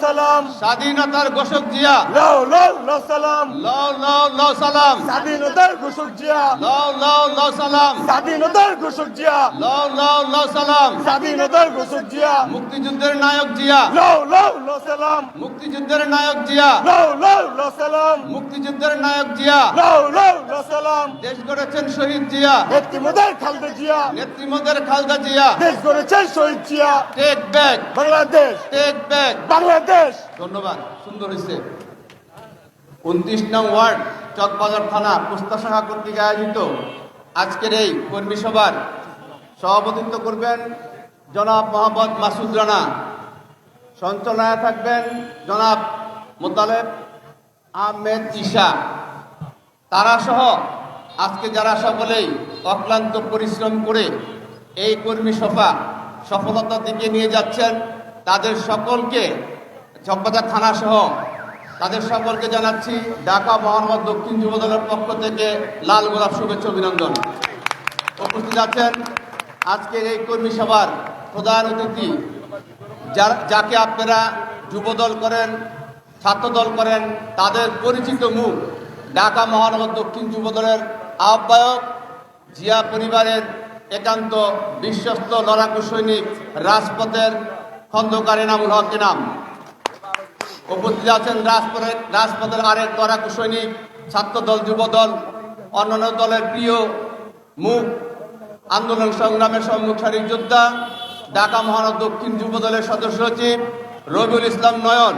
সালাম। স্বাধীনতার ঘোষক জিয়া। লো লো লো সালাম। লও লও লও সালাম। স্বাধীনতার ঘোষক জিয়া। লও লও লও সালাম। স্বাধীনতার ঘোষক জিয়া। লও লও লও সালাম। স্বাধীনতার ঘোষক জিয়া। মুক্তিযুদ্ধের নায়ক জিয়া। লো লো লো সালাম। মুক্তিযুদ্ধের নায়ক জিয়া। লো লো লো সালাম। মুক্তিযুদ্ধের নায়ক জিয়া। লো লো লো সালাম। দেশ গড়েছেন শহীদ জিয়া। নেত্রীমোদের খালদা জিয়া। নেত্রীমদের খালদা জিয়া। দেশ গড়েছেন Shaheed Zia. Take back Bangladesh. Take back Bangladesh. ধন্যবাদ, সুন্দর হয়েছে উনত্রিশ নং ওয়ার্ড, চকবাজার থানা, পুস্তা শাখা কর্তৃক আয়োজিত আজকের এই কর্মী সভার সভাপতিত্ব করবেন জনাব মোহাম্মদ মাসুদ রানা। সঞ্চালনায় থাকবেন জনাব মোতালেব আহমেদ ঈশা। তারা সহ আজকে যারা সকলেই অক্লান্ত পরিশ্রম করে এই কর্মী সভা সফলতার দিকে নিয়ে যাচ্ছেন, তাদের সকলকে চকবাজার থানা সহ তাদের সকলকে জানাচ্ছি ঢাকা মহানগর দক্ষিণ যুব দলের পক্ষ থেকে লাল গোলাপ শুভেচ্ছা অভিনন্দন। উপস্থিত আছেন আজকের এই কর্মী সভার প্রধান অতিথি, যার যাকে আপনারা যুবদল করেন ছাত্রদল করেন, তাদের পরিচিত মুখ ঢাকা মহানগর দক্ষিণ যুবদলের আহ্বায়ক, জিয়া পরিবারের একান্ত বিশ্বস্ত লড়াকু সৈনিক রাজপথের খন্দকারী নামুল হক নাম উপস্থিত আছেন রাজপথের রাজপথের আরেক লড়াকু সৈনিক, ছাত্রদল, যুবদল, অন্যান্য দলের প্রিয় মুখ আন্দোলন সংগ্রামের সম্মুখ সারির যোদ্ধা, ঢাকা মহানগর দক্ষিণ যুব দলের সদস্য সচিব রবিউল ইসলাম নয়ন।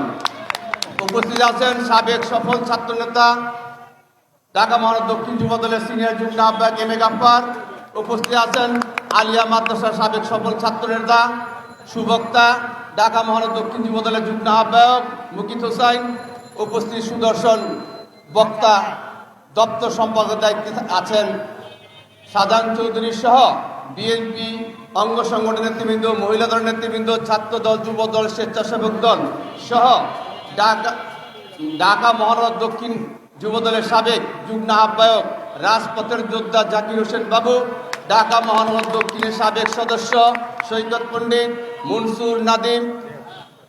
উপস্থিত আছেন সাবেক সফল ছাত্রনেতা, ঢাকা মহানগর দক্ষিণ যুব দলের সিনিয়র যুগ্ম আহ্বায়ক এম এ গাফার উপস্থিত আছেন আলিয়া মাদ্রাসার সাবেক সফল ছাত্রনেতা, সুবক্তা ঢাকা মহানগর দক্ষিণ যুব দলের যুগ্ম আহ্বায়ক মুকিত হোসাইন, উপস্থিত সুদর্শন বক্তা, দপ্তর সম্পাদকের দায়িত্বে আছেন সাধারণ চৌধুরী সহ বিএনপি অঙ্গ সংগঠন নেতৃবৃন্দ, মহিলা দল নেতৃবৃন্দ, ছাত্র দল, যুব দল, স্বেচ্ছাসেবক দল সহ ঢাকা ঢাকা মহানগর দক্ষিণ যুব দলের সাবেক যুগ্ম আহ্বায়ক, রাজপথের যোদ্ধা জাকির হোসেন বাবু, ঢাকা মহানগর দক্ষিণের সাবেক সদস্য সৈকত পণ্ডিত মনসুর নাদিম,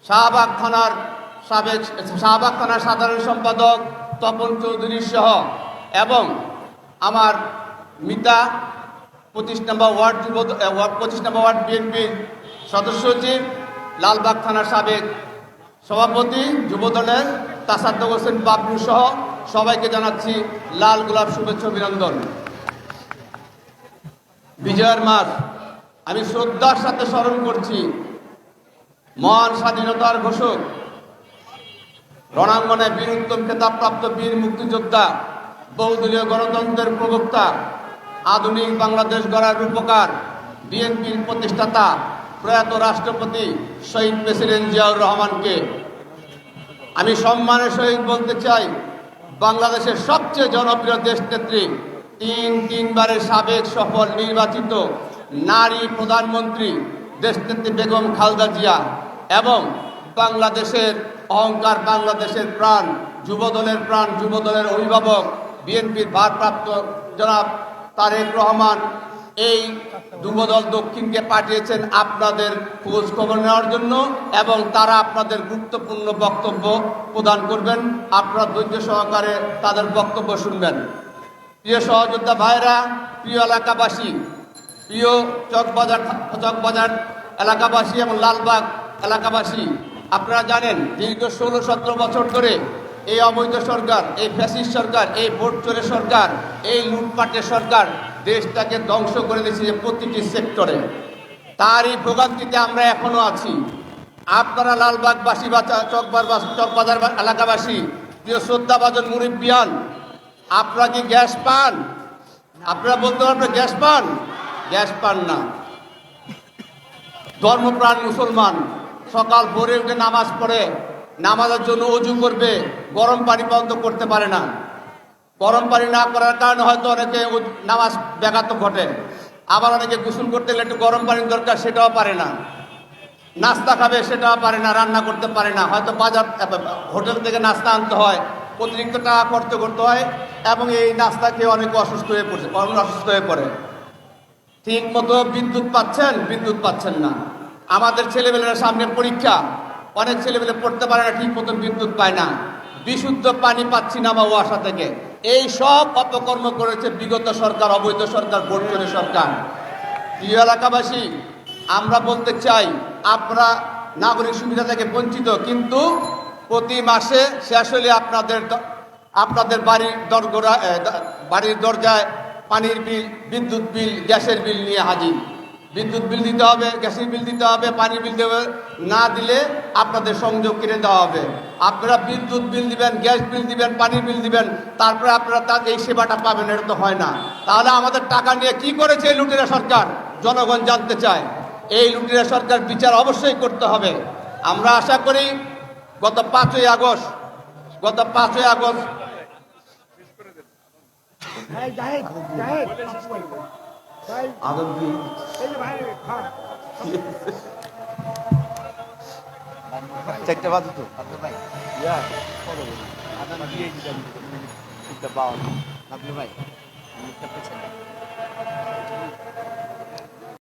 শাহবাগ থানার সাবেক, শাহবাগ থানার সাধারণ সম্পাদক তপন চৌধুরী সহ এবং আমার মিতা, পঁচিশ নম্বর ওয়ার্ড যুব পঁচিশ নম্বর ওয়ার্ড বিএনপির সদস্য সচিব, লালবাগ থানার সাবেক সভাপতি, যুবদলের তাসাদ্দ হোসেন বাবলু সহ সবাইকে জানাচ্ছি লাল গোলাপ শুভেচ্ছা অভিনন্দন। বিজয়ের মাস। আমি শ্রদ্ধার সাথে স্মরণ করছি। মহান স্বাধীনতার ঘোষক, রণাঙ্গনে বীর উত্তম খেতাবপ্রাপ্ত বীর মুক্তিযোদ্ধা, বহুদলীয় গণতন্ত্রের প্রবক্তা, আধুনিক বাংলাদেশ গড়ার রূপকার, বিএনপির প্রতিষ্ঠাতা, প্রয়াত রাষ্ট্রপতি শহীদ প্রেসিডেন্ট জিয়াউর রহমানকে। আমি সম্মানের সহিত বলতে চাই, বাংলাদেশের সবচেয়ে জনপ্রিয় দেশ দেশনেত্রী, তিন তিনবারের সাবেক সফল নির্বাচিত নারী প্রধানমন্ত্রী দেশনেত্রী বেগম খালদা জিয়া এবং বাংলাদেশের অহংকার বাংলাদেশের প্রাণ, যুবদলের প্রাণ, যুবদলের অভিভাবক, বিএনপির ভারপ্রাপ্ত জনাব তারেক রহমান, এই যুবদল দক্ষিণকে পাঠিয়েছেন আপনাদের খোঁজ খবর নেওয়ার জন্য এবং তারা আপনাদের গুরুত্বপূর্ণ বক্তব্য প্রদান করবেন। আপনারা ধৈর্য সহকারে তাদের বক্তব্য শুনবেন। প্রিয় সহযোদ্ধা ভাইরা, প্রিয় এলাকাবাসী প্রিয় চকবাজার চকবাজার এলাকাবাসী এবং লালবাগ এলাকাবাসী, আপনারা জানেন দীর্ঘ ষোলো সতেরো বছর ধরে এই অবৈধ সরকার, এই ফ্যাসিস্ট সরকার, এই ভোট চোরের সরকার, এই লুটপাটের সরকার দেশটাকে ধ্বংস করে দিয়েছে যে প্রতিটি সেক্টরে। তার তারই ভোগান্তিতে আমরা এখনও আছি। আপনারা লালবাগবাসী বা চকবার চকবাজার এলাকাবাসী, প্রিয় শ্রদ্ধাভাজন মুরিব্বিয়ান, আপনারা কি গ্যাস পান? আপনারা বলতে পারবেন গ্যাস পান? গ্যাস পান না। ধর্মপ্রাণ মুসলমান, সকাল ভোরে উঠে নামাজ পড়ে, নামাজের জন্য অজু করবে, গরম পানি বন্ধ করতে পারে না। গরম পানি না করার কারণে হয়তো অনেকে নামাজ ব্যাঘাত ঘটে। আবার অনেকে গোসল করতে গেলে একটু গরম পানির দরকার, সেটাও পারে না। নাস্তা খাবে, সেটাও পারে না, রান্না করতে পারে না। হয়তো বাজার হোটেল থেকে নাস্তা আনতে হয়, অতিরিক্ত টাকা খরচ করতে হয়, এবং এই নাস্তা খেয়ে অনেকে অসুস্থ হয়ে পড়ছে অনেক অসুস্থ হয়ে পড়ে। ঠিক মতো বিদ্যুৎ পাচ্ছেন বিদ্যুৎ পাচ্ছেন না। আমাদের ছেলেমেয়েরা সামনে পরীক্ষা, অনেক ছেলেমেলে পড়তে পারে না, ঠিক মতন বিদ্যুৎ পায় না। বিশুদ্ধ পানি পাচ্ছি না বা ওয়াসা থেকে। এই সব অপকর্ম করেছে বিগত সরকার, অবৈধ সরকার বর্তমানে সরকার। প্রিয় এলাকাবাসী, আমরা বলতে চাই, আপনারা নাগরিক সুবিধা থেকে বঞ্চিত, কিন্তু প্রতি মাসে শেষ হলে আপনাদের আপনাদের বাড়ির দরগোড়া বাড়ির দরজায় পানির বিল, বিদ্যুৎ বিল, গ্যাসের বিল নিয়ে হাজির। বিদ্যুৎ বিল দিতে হবে, গ্যাসের বিল দিতে হবে, পানির বিল দেবে, না দিলে আপনাদের সংযোগ কেটে দেওয়া হবে। আপনারা বিদ্যুৎ বিল দিবেন, গ্যাস বিল দিবেন, পানির বিল দিবেন, তারপরে আপনারা তার এই সেবাটা পাবেন, এটা তো হয় না। তাহলে আমাদের টাকা নিয়ে কি করেছে এই লুটেরা সরকার? জনগণ জানতে চায়। এই লুটেরা সরকার বিচার অবশ্যই করতে হবে। আমরা আশা করি গত পাঁচই আগস্ট, গত পাঁচই আগস্ট হ্যাঁ চারটে বাজে তো। ভাই পাওয়া ভাই